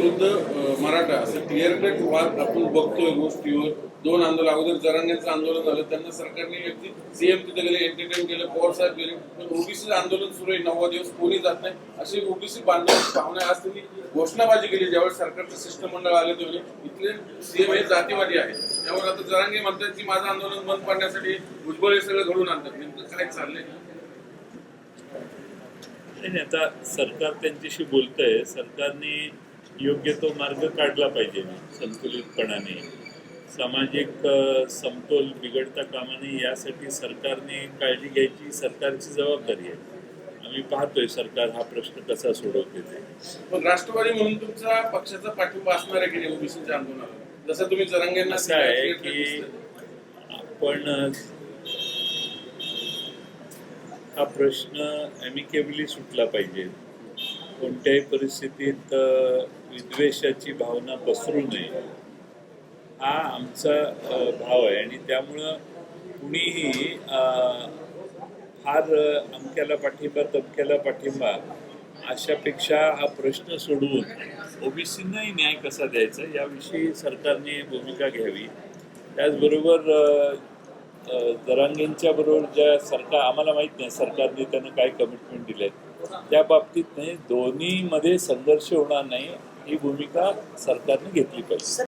विरुद्ध मराठा असं clear cut वाद आपण बघतोय गोष्टीवर. दोन आंदोलन अगोदर जरांगेचं आंदोलन झालं त्यांना सरकारने व्यक्ती सीएम तिथे गेले एंटरटेन केलं पवार साहेब गेले. पण ओबीसी आंदोलन सुरू आहे नव्वद दिवस कोणी जात नाही. अशी ओबीसी बांधव भावना आज त्यांनी घोषणाबाजी केली ज्यावेळेस सरकारचं शिष्टमंडळ आले ते इथले सीएम हे जातीवादी आहे त्यामुळे आता जरांगे म्हणतात की माझं आंदोलन बंद पाडण्यासाठी भुजबळ हे सगळं घडून आणतात. नेमकं काय चाललंय? नाही, आता सरकार त्यांच्याशी बोलतंय. सरकारने योग्य तो मार्ग काढला पाहिजे संतुलितपणाने. सामाजिक समतोल बिघडता कामा नये यासाठी सरकारने काळजी घ्यायची सरकारची जबाबदारी आहे. आम्ही पाहतोय सरकार हा प्रश्न कसा सोडवते ते. पण राष्ट्रवादी म्हणून तुमचा पक्षाचा पाठिंबा असणार आहे की नाही ओबीसीच्या आंदोलनाला जसं तुम्ही जरांगेंना असं आहे की. आपण हा प्रश्न ॲमिकेबली सुटला पाहिजे. कोणत्याही परिस्थितीत विद्वेषाची भावना पसरू नये. हा आमचा भाव आहे आणि त्यामुळं कुणीही फार अमक्याला पाठिंबा तमक्याला पाठिंबा अशापेक्षा हा प्रश्न सोडवून ओबीसींनाही न्याय कसा द्यायचा याविषयी सरकारने भूमिका घ्यावी. त्याचबरोबर दरांगेंच्या बरोबर ज्या सरकार आम्हाला माहीत नाही सरकारने त्यांना काय कमिटमेंट दिले त्या बाबतीत नाही. दोन्हीमध्ये संघर्ष होणार नाही. ही भूमिका सरकारने घेतली पाहिजे.